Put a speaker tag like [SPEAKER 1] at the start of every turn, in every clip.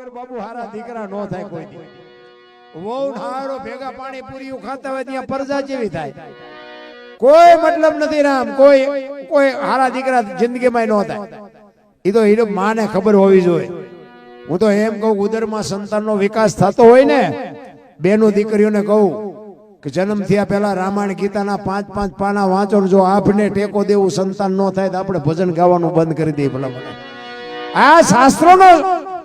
[SPEAKER 1] વગર બાબુ હારા દીકરા નો થાય કોઈ દી. વહુ ને હારો ભેગા પાણી પૂરી ખાતા હોય ત્યાં પરજા જેવી થાય. કોઈ મતલબ નથી રામ કોઈ કોઈ હારા દીકરા જિંદગીમાં નો થાય. એ તો હીરો માને ખબર હોવી જોઈએ. હું તો એમ કહું ઉદરમાં સંતાનનો વિકાસ થતો હોય ને બેનો દીકરીઓને કહું કે જન્મ થયા પહેલા રામાયણ ગીતાના પાંચ પાંચ પાના વાંચો જો આપને ટેકો દેવું સંતાન ન થાય તો આપણે ભજન ગાવાનું બંધ કરી દઈએ ભલા. આ શાસ્ત્રોનો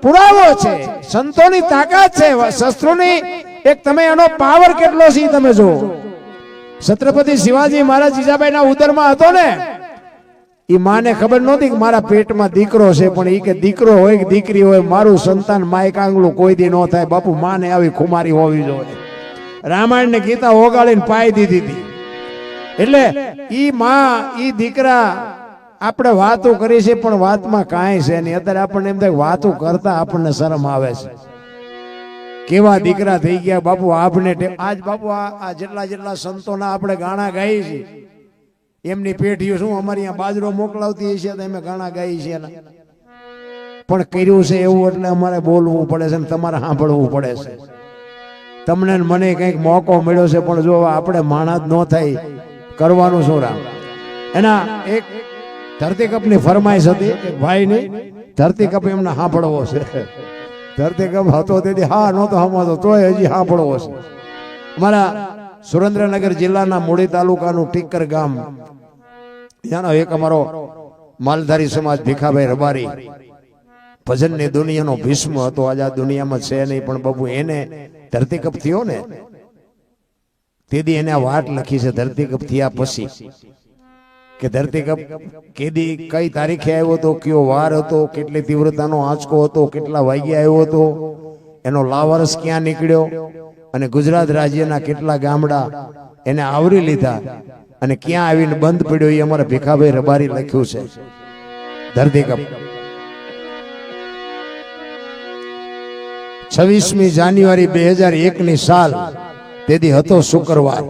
[SPEAKER 1] પુરાવો છે, સંતોની તાકાત છે, શસ્ત્રોની. એક તમે એનો પાવર કેટલો છે તમે જો છત્રપતિ શિવાજી મહારાજ જીજાબાઈના ઉદરમાં હતો ને એ માને ખબર નહોતી કે મારા પેટમાં દીકરો છે, પણ એ કે દીકરો હોય કે દીકરી હોય, મારું સંતાન માયક આંગળું કોઈ દી ન થાય. બાપુ, માને આવી ખુમારી હોવી જોઈએ. રામાયણ ને ગીતા ઓગાળીને પાઈ દીધી હતી. એટલે ઈ માં, ઈ દીકરા આપણે વાતો કરી છે, પણ વાતમાં કાંઈ છે નહીં. અત્યારે આપણને એમ થાય વાતો કરતા આપણને શરમ આવે છે. કેવા દીકરા થઈ ગયા? બાપુ, આપને આજ બાપુ, આ જેટલા જેટલા સંતોના આપણે ગાણા ગાઈએ છીએ. એમની પેઢીઓ શું અમારી અહીંયા બાજરો મોકલાવતી હશે તો અમે ગાણા ગાઈએ છીએ પણ કર્યું છે એવું એટલે અમારે બોલવું પડે છે ને તમારે સાંભળવું પડે છે. તમને મને કંઈક મોકો મળ્યો છે, પણ જો આપણે માણસ ન થાય, કરવાનું શું રામ? એના એક ધરતી કપની ફરમાઈશ હતી ભાઈ ભાઈની, ધરતી કપ એમને સાંભળવો છે. ધરતી કપ હતો તેથી હા નહોતો હમાતો તોય હજી સાંભળવો છે. અમારા સુરેન્દ્રનગર જિલ્લાના મૂળી તાલુકાનું ટીકર ગામ, ત્યાંનો એક અમારો માલધારી સમાજ ભીખાભાઈ રબારી, ભજનની દુનિયાનો ભીષ્મ હતો, આજ આ દુનિયામાં છે નહીં, પણ બાબુ એને ધરતી કપ થયો ને, તેથી એને વાત લખી છે, ધરતી કપ થયા પછી. કે ધરતીકપ કેદી કઈ તારીખે આવ્યો હતો, કયો વાર હતો, કેટલી તીવ્રતાનો આંચકો હતો, કેટલા વાગ્યા આવ્યો હતો, એનો લાવરસ ક્યાં નીકળ્યો અને ગુજરાત રાજ્યના કેટલા ગામડા એને આવરી લીધા અને ક્યાં આવીને બંધ પડ્યો એ અમારા ભીખાભાઈ રબારી લખ્યું છે. ધરતીકપ છવ્વીસમી જાન્યુઆરી બે હજાર એક ની સાલ, તેથી હતો શુક્રવાર.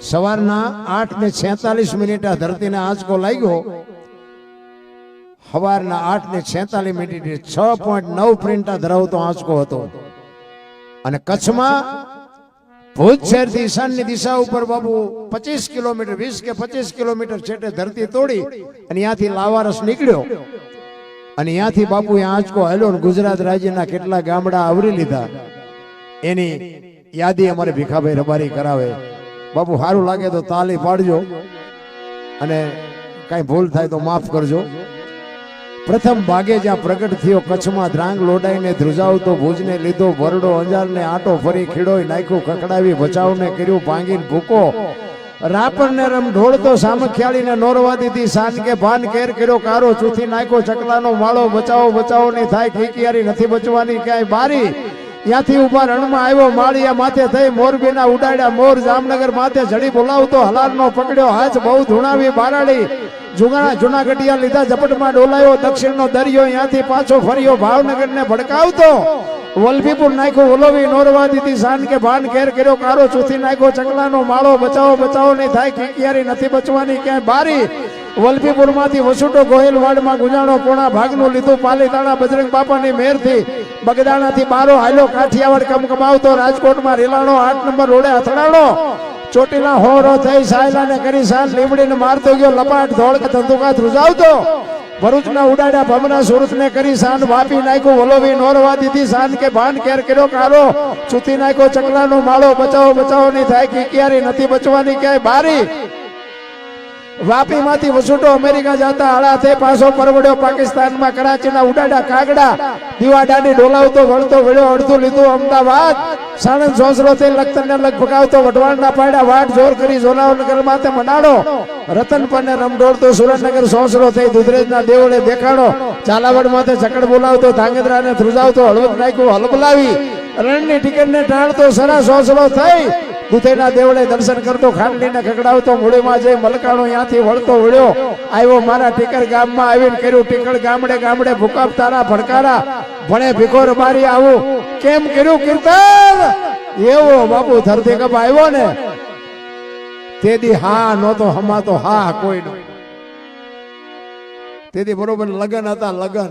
[SPEAKER 1] સવારના આઠ ને છેતાલીસ મિનિટ ધરતીને આંચકો લાગ્યો. સવારના આઠ ને છેતાલીસ મિનિટે છ પોઈન્ટ નવ પ્રિન્ટ ધરાવતો આંચકો હતો. અને કચ્છમાં ભુજ શહેરથી ઈશાનની દિશા ઉપર બાબુ પચીસ કિલોમીટર, વીસ કે પચીસ કિલોમીટર છેટે ધરતી તોડી અને ત્યાંથી લાવારસ નીકળ્યો. અને ત્યાંથી બાપુ આંચકો હેલો ને ગુજરાત રાજ્યના કેટલા ગામડા આવરી લીધા. એની યાદી અમારે ભીખાભાઈ રબારી કરાવે. બાપુ સારું લાગે તો તાલી પાડજો. અને કાંઈ ભૂલ થાય તો માફ કરજો. પ્રથમ ભાગે જ્યાં પ્રગટ થયો કચ્છમાં ધ્રાંગ લોડાઈને ધ્રુજાવતો ભુજને લીધો ભરડો અંજારને આટો ફરી ખીડોય નાખ્યું ખકડાવી બચાવને કર્યું, ભાંગીને ભૂકો. રાપણને રમ ઢોળતો સામખ્યાળીને નોરવા દીધી સાન કે ભાન કેર કર્યો, કારો ચૂથી નાખ્યો, ચકલાનો માળો બચાવો બચાવો, નહીં થાય ખીકિયારી નથી બચવાની, ક્યાંય બારી. ત્યાંથી ઊભા રણમાં આવ્યો, માળિયા માથે થઈ મોરબીના ઉડાડ્યા, મોર જામનગર માથે જડી બોલાવતો હલારનો પકડ્યો, હાથ બહુ ધૂણાવી બારાડી, જુગાણા જુનાગઢિયા લીધા, ઝપટમાં ડોલાયો, દક્ષિણનો દરિયો ત્યાંથી પાછો ફર્યો, ભાવનગરને ભડકાવતો. વલભીપુર નાખ્યો વલોવી નોરવા દીધી સાન કે ભાન ઘેર કર્યો કારો ચૂથી નાખ્યો, ચકલાનો માળો, બચાવો બચાવો, નહીં થાય, કિંકિયારી નથી બચવાની, ક્યાંય બારી. વલભીપુરમાંથી વસુટો ગોહિલવાડમાં ગુજાણો, પોણા ભાગનું લીધું, પાલીતાણા, બજરંગ બાપાની મેરથી. બગદાણાથી બારો હાલો કાઠિયાવાડ કમ કમાવતો રાજકોટમાં રેલાણો, આઠ નંબર રોડે અથડાણો. ચોટીલા હોરો થઈ સાયલાને કરી સાન લીમડીને મારતો ગયો, લપાટ ધોળ કે ધંધુકા ધ્રુજાવતો ભરૂચના ઉડાડ્યા ભમના સુરતને કરી સાન વાપી નાખ્યો, વલોવી, નોરવા દીધી સાન કે ભાન કેર કર્યો કારો ચૂતી નાખ્યો ચકલાનો માળો, બચાવો બચાવો, નહીં થાય કે ક્યારે નથી, બચવાની ક્યાંય બારી. વાપી માંથી વસુટો અમેરિકા જતા આળા થઈ પાછો પરવડ્યો પાકિસ્તાનમાં કરાચીના ઉડાડા કાગડા. દીવાડાની ડોલાવતો, વળતો, વળ્યો, અડધું લીધું અમદાવાદ. સાણંદ સોસરો થઈ લખતરને લગ ભગાવતો વઢવાણના પાડ્યા વાટ જોર કરી જોનાવનગર માથે મનાડો. રતન પરને રમડોળતો સુરેન્દ્રનગર સોસરો થઈ દુધરેજના દેવળે દેખાડો. ચાલાવડ માથે ચકડ બોલાવતો, ધાંગધ્રાને ધ્રુજાવતો, હળવદ નાખ્યો હલબલાવી. રણની ટિકિટને ટાળતો સરા સોસરો થઈ. દુધેના દેવળે દર્શન કરતો ખાંડલીને ખકડાવતો મૂળીમાં જઈ મલકાણો ત્યાંથી વળતો વળ્યો, આવ્યો મારા ટીકર ગામમાં આવીને કર્યું, ટીકર ગામડે ગામડે ભૂકાપ તારા ભડકારા, ભણે ભીખોર મારી આવું. કેમ કર્યું કીર્તન? એવો બાપુ ધરતી કપ આવ્યો ને તેથી હા નહોતો, હમાતો હા કોઈ નો તેથી બરોબર લગન હતા, લગન.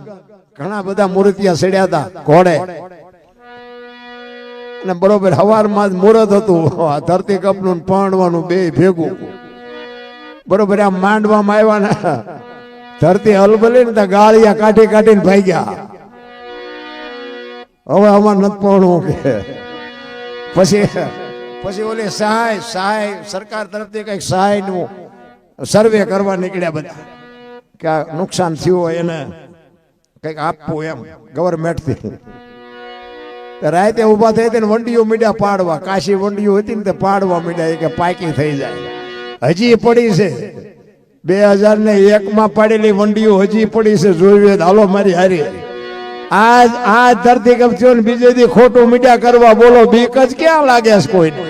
[SPEAKER 1] ઘણા બધા મૂર્તિયા સડ્યા હતા, ઘોડે. અને બરોબર હવારમાં જ મુહૂર્ત હતું. આ ધરતી કપનું ને બે ભેગું. બરોબર, આમ માંડવામાં આવ્યા ને, ધરતી હલબલી ને ગાળિયા કાઢી કાઢીને ભાગ્યા. હવે અમાર નથી પરણવું કે. પછી પછી ઓલી સહાય સહાય સરકાર તરફથી કંઈક સહાયનું સર્વે કરવા નીકળ્યા બધા. કે આ નુકસાન થયું હોય એને કંઈક આપવું એમ ગવર્મેન્ટથી તો રાતે ઊભા થઈ તેને વંડીઓ મીડ્યા પાડવા, કાશી વંડીઓ હતી ને તે પાડવા મીડ્યા કે પાકી થઈ જાય. હજી પડી છે. બે હજાર ને એક માં પાડેલી વંડીઓ હજી પડી છે. જોઈએ હાલો મારી હારી. આજ આ ધરતી કપચો ને બીજે દી ખોટું મીડિયા કરવા બોલો, બીક જ ક્યાં લાગે છે કોઈને?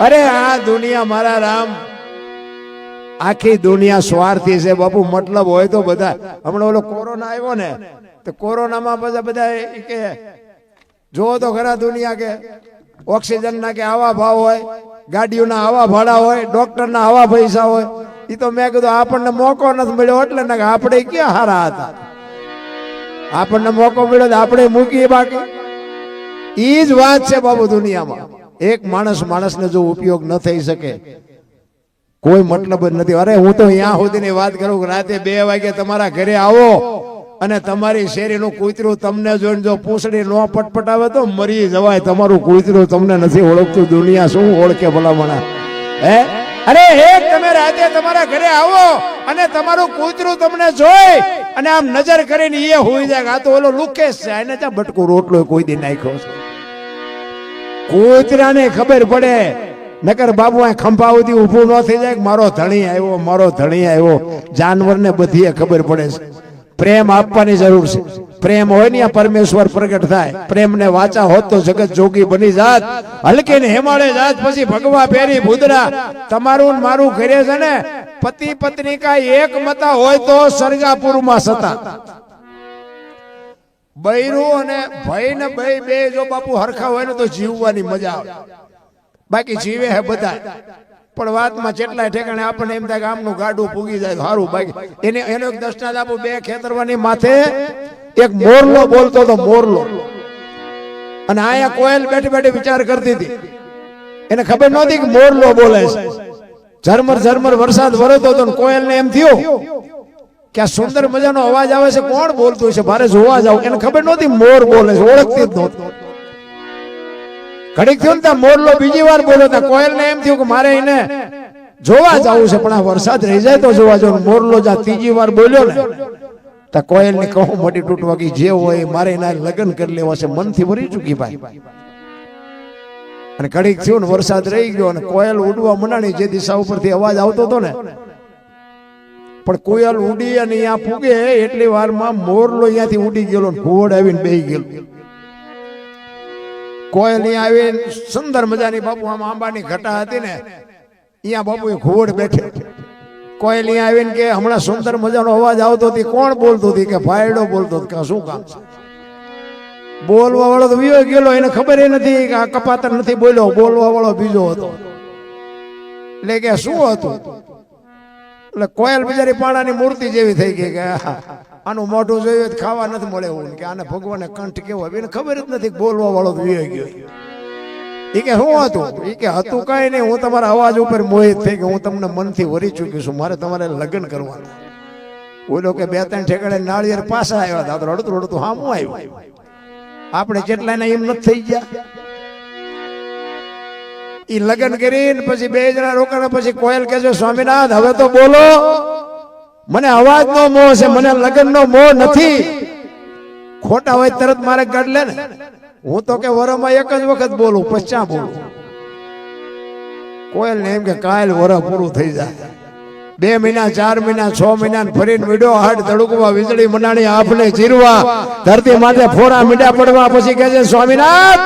[SPEAKER 1] અરે આ દુનિયા મારા રામ. આખી દુનિયા સ્વાર્થી છે. બાપુ, મતલબ હોય તો બધા. હમણાં ઓલો કોરોના આવ્યો ને કોરોનામાં બધા બધા કે જો તો ખરા દુનિયા કે ઓક્સિજન ના કે આવા ભાવ હોય, ગાડીઓના આવા ભાડા હોય, ડોક્ટરના આવા પૈસા હોય એ તો મેં કીધું આપણને મોકો નથી મળ્યો એટલે ને આપણે ક્યાં હારા હતા? આપણને મોકો મળ્યો આપણે મૂકીએ બાકી. એ જ વાત છે બાબુ દુનિયામાં. એક માણસ માણસને જો ઉપયોગ ન થઈ શકે, કોઈ મતલબ નથી. અરે હું તો અહીંયા સુધીની વાત કરું રાતે બે વાગે તમારા ઘરે આવો અને તમારી શેરીનું કૂતરું તમને જોઈને જો પૂંછડી નો પટપટાવે તો મરી જવાય. તમારું કૂતરું તમને નથી ઓળખતું. દુનિયા શું ઓળખે ભલામણા? હે? અરે એક તમે રાતે તમારા ઘરે આવો અને તમારું કૂતરું તમને જોઈ અને આમ નજર કરીને એ હોઈ જાય આ તો ઓલો લુકેશ છે. એને ત્યાં બટકું રોટલો કોઈ દી નાખ્યો છે? કૂતરાને ખબર પડે. નકર બાબુ આ ખંભા સુધી ઊભું ન થઈ જાય મારો ધણી આવ્યો, મારો ધણી આવ્યો. જાનવરને બધીએ ખબર પડે છે. પ્રેમ આપવાની જરૂર છે. પ્રેમ હોય ને પરમેશ્વર પ્રગટ થાય. પ્રેમ ને વાચા હોત તો જગત જોગી બની જાત. હલકી ને હેમાળે જાત, પછી ભગવા પહેરી ભૂદરા. તમારું મારું ઘરે છે ને, પતિ પત્ની કા એક મતા હોય તો સરગાપુરમાં સતા. બૈરું અને ભાઈ ને ભાઈ બે જો બાપુ હરખા હોય ને તો જીવવાની મજા આવે. બાકી જીવે હે બધા પણ વાતમાં જેટલા ઠેકાણે આપણને એમ થાય આમનું ગાડું પૂગી જાય સારું બાકી. એને, એનો એક દર્શનાથ આપો બે ખેતરવાની માથે એક મોરલો બોલતો હતો, મોરલો. અને આયા કોયલ બેઠી બેઠી વિચાર કરતી હતી. એને ખબર નહોતી કે મોરલો બોલે છે. ઝરમર ઝરમર વરસાદ વરસતો હતો કોયલને એમ થયું કે આ સુંદર મજાનો અવાજ આવે છે. કોણ બોલતું છે મારે જોવા જાવ. એને ખબર નહોતી મોર બોલે છે, ઓળખતી જ નહોતી. ઘડીક થયું ને મોરલો બીજી વાર બોલો ત્યાં કોયલને એમ થયું કે મારે એને જોવા જવું છે, પણ આ વરસાદ રહી જાય તો જોવા જવું. મોરલો જા ત્રીજી વાર બોલ્યો ને. ત્યાં કોયલની કહું, મોટી તૂટવા ગઈ જે હોય મારે એના લગ્ન કરી લેવા છે. મનથી ભરી ચૂકી ભાઈ. અને ઘડીક થયું ને વરસાદ રહી ગયો અને કોયલ ઉડવા મનાણી જે દિશા ઉપરથી અવાજ આવતો હતો ને. પણ કોયલ ઉડી અને અહીંયા ફૂગે એટલી વારમાં મોરલો અહીંયાથી ઉડી ગયેલો ને ઘોડ આવીને બેહી ગયેલો. કોયલ આવીને સુંદર મજાની બાપુ આમ આંબાની ઘટા હતી ને અહીંયા બાપુ ઘોડ બેઠે. કોયલ આવીને કે હમણાં સુંદર મજાનો અવાજ આવતો હતી, કોણ બોલતું હતી કે ભાયડો બોલતો કે શું કામ છે? બોલવા વાળો તો વિયો ગયેલો, એને ખબર નથી કે આ કપાતર નથી બોલ્યો બોલવા વાળો બીજો હતો. એટલે કે શું હતું? એટલે કોયલ બિચારી પાણાની મૂર્તિ જેવી થઈ ગઈ કે આનું મોઢું જોયું ખાવા નથી મળે એવું. કે આને ભગવાને કંઠ કેવો? એને ખબર જ નથી બોલવા વાળો વિયો ગયો એ કે શું હતું? એ કે હતું કઈ નહીં, હું તમારા અવાજ ઉપર મોહિત થઈ કે હું તમને મનથી વરી ચૂક્યું છું. મારે તમારે લગ્ન કરવાના. ઓલો કે બે ત્રણ ઠેકાણે નાળિયેર પાછા આવ્યા હતા. રડતું રડતું હામું આવ્યું. આપણે જેટલા એમ નથી થઈ ગયા. એ લગ્ન કરીને પછી બે જણા રોકાણા. પછી કોયલ કે છે, સ્વામિનાથ, હવે તો બોલો. મને અવાજ નો મોહ છે, મને લગ્ન નો મોહ નથી. ખોટા હોય તરત મારે ગઢ લે ને. હું તો કે વરમાં એક જ વખત બોલું પશ્ચા બોલું. કોયલ ને એમ કે કાયલ વર પૂરું થઈ જાય. બે મહિના, ચાર મહિના, છ મહિના ફરીને મીડો હાડ ધડુકવા, વીજળી મનાણી આપને ચીરવા ધરતી માટે ફોરા મીડા પડવા, પછી કહે છે, સ્વામિનાથ,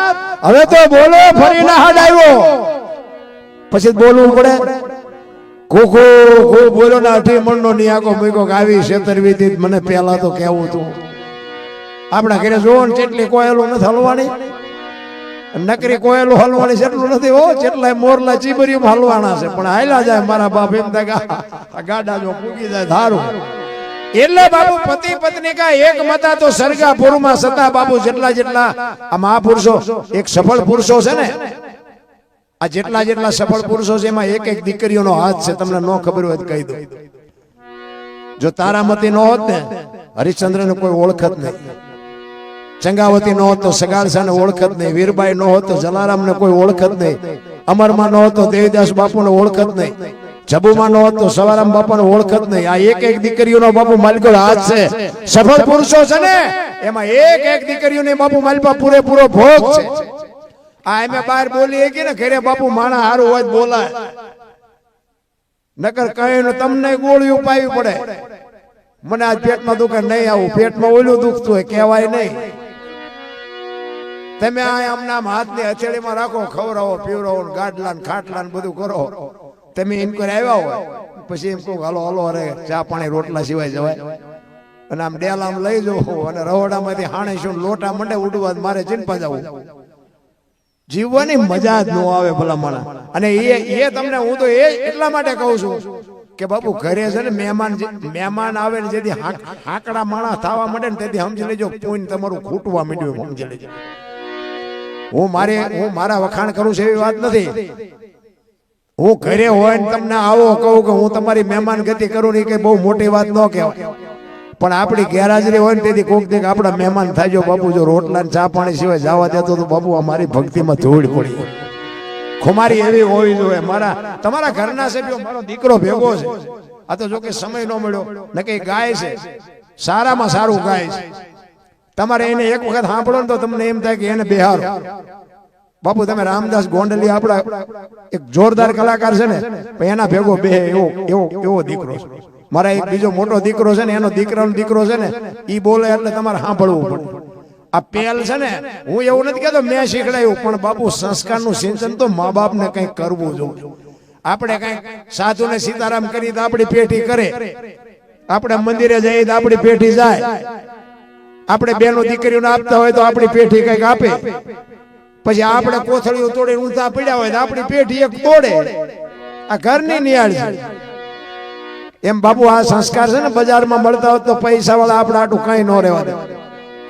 [SPEAKER 1] હવે તો બોલો ફરીને હાડ આવ્યો. પછી બોલવું પડે. કુકુ કો બોલો ના અઠી મણનો ની આગો કે આવી છેતરવીથી મને પહેલા તો કેવું તું આપણા ઘરે જોવો ને કેટલી કોયલો નથી હલવાની. નકરી કોયલો હલવાની જેટલું નથી, હો જેટલા મોરલા ચીબરીઓ હલવાના છે. પણ હાલ્યા જાય મારા બાપ એમ થાય ગાડા જો કૂકી જાય ધારું. એટલે બાબુ પતિ પત્ની કા એક મતા તો સરગા પુરમાં સતા બાબુ જેટલા જેટલા આ મહાપુરુષો, એક સફળ પુરુષો છે ને આ જેટલા જેટલા સફળ પુરુષો છે એમાં એક એક દીકરીઓનો હાથ છે તમને ન ખબર હોય કહી દો જો તારામતી ન હોત ને હરિશ્ચંદ્ર ને કોઈ ઓળખત નહીં ચંગાવતી ન હોત તો સગાળસા ને ઓળખત નહીં વીરબાઈ ન હોત તો જલારામ ને કોઈ ઓળખત નહીં અમરમાં ન હોત તો દેવીદાસ બાપુ ને ઓળખત નહીં જબુમાં નો હતો સવારામ બાપા ને ઓળખત નહીં આ એક એક દીકરીઓનો બાપુ માલિકો હાથ છે સફળ પુરુષો છે ને એમાં એક એક દીકરીઓને બાપુ માલિકા પૂરેપૂરો ભોગ છે આ એમ બહાર બોલી કે ને ઘરે બાપુ માણા હારું હોય બોલાય. નકર કહ્યું તમને ગોળી ઉપાવી પડે. મને આજ પેટમાં દુખે નહીં આવું. પેટમાં ઓલું દુખતું હોય કહેવાય નહીં. તમે આ આમના હાથની હથેળીમાં રાખો ખવરાવો પીવરાવો ગાડલા ને ખાટલા ને બધું કરો. તમે ઇન્કવાયરી આવ્યા હોય પછી એમ કહું હાલો હાલો અરે ચા પાણી રોટલા સિવાય જવાય. અને આમ ડેલામ લઈ જવું અને રહોડામાંથી હાણે શું લોટા મંડે ઉડવા મારે ચિંતા જવું જીવવાની મજા જ ન આવે ભલા માણા અને એ એ તમને હું તો એ એટલા માટે કહું છું કે બાપુ ઘરે છે ને મહેમાન મહેમાન આવે ને જેથી હાંક- હાંકડા માણા થવા માંડે ને તેથી સમજી લેજો પૂન તમારું ખૂટવા માંડ્યું સમજી લેજો. હું મારે હું મારા વખાણ કરું છું એવી વાત નથી. હું ઘરે હોય ને તમને આવો કહું કે હું તમારી મહેમાન ગતિ કરું ને એ કઈ બહુ મોટી વાત ન કહેવાય. પણ આપણી ગેરહાજરી હોય ને તેથી કોક દેખ આપણા મહેમાન થાજો બાપુ જો રોટલા ચા પાણી સિવાય જવા દેતો તો બાપુ આ મારી ભક્તિમાં ધૂળ પડી. ખુમારી એવી હોવી જોઈએ મારા તમારા ઘરના સભ્યો મારો દીકરો ભેગો છે. આ તો જો કે સમય ન મળ્યો. ને કઈ ગાય છે. સારામાં સારું ગાય છે. તમારે એને એક વખત સાંભળો ને તો તમને એમ થાય કે એને બેહારો. બાપુ તમે રામદાસ ગોંડલી આપણા એક જોરદાર કલાકાર છે ને. એના ભેગો બે એવો એવો એવો દીકરો છે મારા એક બીજો મોટો દીકરો છે ને, એનો દીકરાનો દીકરો છે ને એ બોલે એટલે તમારે સાંભળવું પડે. આ પેલ છે ને, હું એવું નથી કહેતો મેં શીખડાયું, પણ બાપુ સંસ્કારનું સિંચન તો મા બાપને કંઈક કરવું જોઈએ. આપણે કંઈક સાધુને સીતારામ કરી આપણી પેઢી કરે. આપણે મંદિરે જઈએ તો આપણી પેઢી જાય. આપણે બેનો દીકરીઓને આપતા હોય તો આપણી પેઢી કંઈક આપે. પછી આપણે કોથળીઓ તોડી ઊંચા પડ્યા હોય તો આપણી પેઢી એક તોડે. આ ઘરની નિયાળ એમ બાપુ, આ સંસ્કાર છે ને બજારમાં મળતા હોય તો પૈસા વાળા આપણે આટલું કઈ ન રહેવા દે.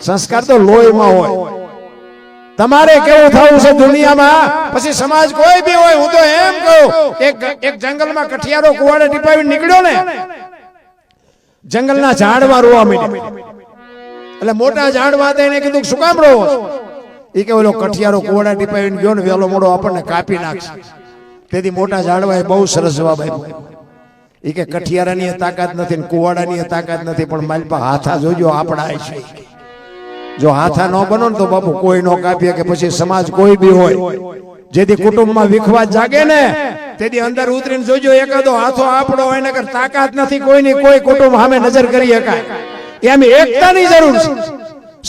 [SPEAKER 1] સંસ્કાર તો લોહીમાં હોય. તમારે કેવું થવું છે દુનિયામાં? પછી સમાજ કોઈ બી હોય, હું તો એમ કહું, એક એક જંગલમાં કઠિયારો કુવાડે ટીપાવી નીકળ્યો ને, જંગલના ઝાડમાં રોવા માંડ્યા. એટલે મોટા ઝાડમાં એને કીધું શું કામ રોવો એ કે ઓલો કઠિયારો કુવાડા ટીપાવીને ગયો ને, વેલો મોડો આપણને કાપી નાખશે. તેથી મોટા ઝાડવાએ બહુ સરસ જવાબ આપ્યો. ઈ કે કઠિયારાની એ તાકાત નથી ને કુવાડાની તાકાત નથી, પણ મારી પાસે હાથા જોજો, આપણા છે જો હાથા ન બનો ને તો બાપુ કોઈ નો કાપીએ કે પછી સમાજ કોઈ બી હોય, જેથી કુટુંબમાં વિખવાદ જાગે ને, તેથી અંદર ઉતરીને જોજો, એકાદો હાથો આપણો હોય ને તાકાત નથી, કોઈની કોઈ કુટુંબ સામે નજર કરી શકાય. એમ એકતાની જરૂર છે.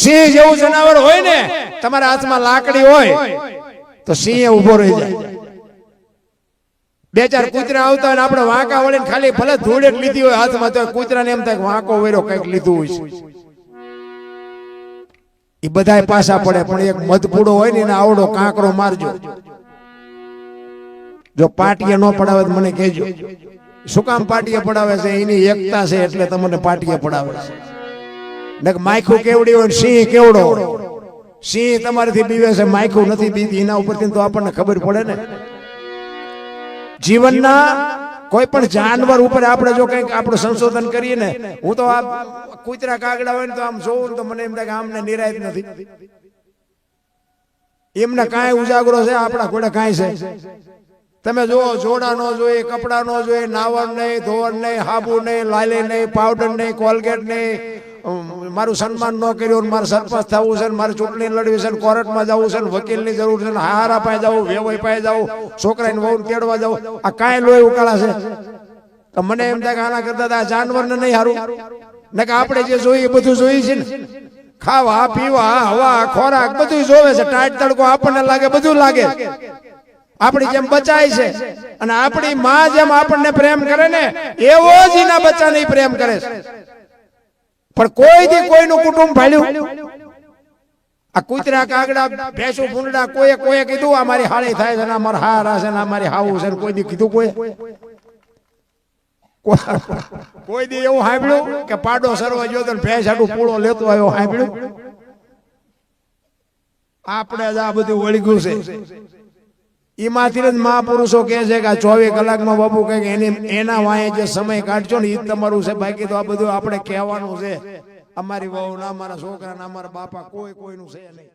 [SPEAKER 1] સિંહ જેવું જનાવર હોય ને, તમારા હાથમાં લાકડી હોય, તો સિંહ ઊભો રહી જાય. બે ચાર કૂતરા આવતા હોય આપણે વાંકા વળે ખાલી ભલે ધૂળ જ લીધી હોય હાથમાં તો કૂતરાને એમ થાય વાંકો વેરો કંઈક લીધું હોય એ બધાય પાછા પડે પણ એક મધપૂડો હોય ને એને આવડો કાંકરો મારજો. જો પાટીએ ન પડાવે તો મને કહેજો. શું કામ પાટીએ પડાવે છે? એની એકતા છે એટલે તમને પાટીએ પડાવે છે. ને માયખું કેવડી હોય સિંહ કેવડો. સિંહ તમારાથી બીવે છે માયખું નથી બીતી. એના ઉપરથી તો આપણને ખબર પડે ને. જીવનના કોઈ પણ જાનવર ઉપર આપણે જો કંઈક આપણું સંશોધન કરીએ ને હું તો આ કૂતરા કાગડા હોય ને તો આમ જોઉં તો મને એમ થાય કે આમને નિરાયત નથી. એમને કાંઈ ઉજાગરો છે આપણા ઘોડે કાંઈ છે. તમે જુઓ જોડા નો જોઈએ કપડા નો જોઈએ નાવણ નહીં ધોવણ નહીં હાબુ નહીં લાલે નહીં પાવડર નહીં કોલગેટ નહીં મારું સન્માન ન કર્યું મારે સરપંચ થવું છે મારે ચૂંટણી લડવી છે કોર્ટમાં જવું છે વકીલની જરૂર છે હારા પાસે જવું વેવાઈ પાસે જવું છોકરાને વહુ તેડવા જવું આ કાંઈ લોહી ઉકાળા છે. તો મને એમ થાય કે આના કરતા આ જાનવરને નહીં હારું. ને કે આપણે જે જોઈએ બધું જોઈએ છે ને. ખાવા, પીવા, હવા, ખોરાક બધું જોવે છે. ટાઈટ તડકો આપણને લાગે, બધું લાગે. આપણી જેમ બચાય છે. અને આપણી માં જેમ આપણને પ્રેમ કરે ને, એવો જ એના બચ્ચાને પ્રેમ કરે છે. પણ કોઈ દી કોઈનું કુટુંબ ભાળ્યું આ કૂતરા કાગડા ભેંસું ફૂંડડા કોઈએ કોઈએ કીધું આ મારી હાળી થાય છે અમારે હા હારા છે ને હાવું છે કોઈ દી કીધું કોઈ? કોઈ દી એવું સાંભળ્યું કે પાડો સરવા ગયો તો ભેંસ આટલું પૂળો લેતો આવ્યો સાંભળ્યું? આપણે જ આ બધું વળગ્યું છે. એમાંથી જ મહાપુરુષો કહે છે કે આ ચોવીસ કલાકમાં બાપુ કંઈક એની એના વાંહે જે સમય કાઢજો ને એ તમારું છે. બાકી તો આ બધું આપણે કહેવાનું છે. અમારી વહુ ના અમારા છોકરા ના અમારા બાપા કોઈ કોઈનું છે નહીં.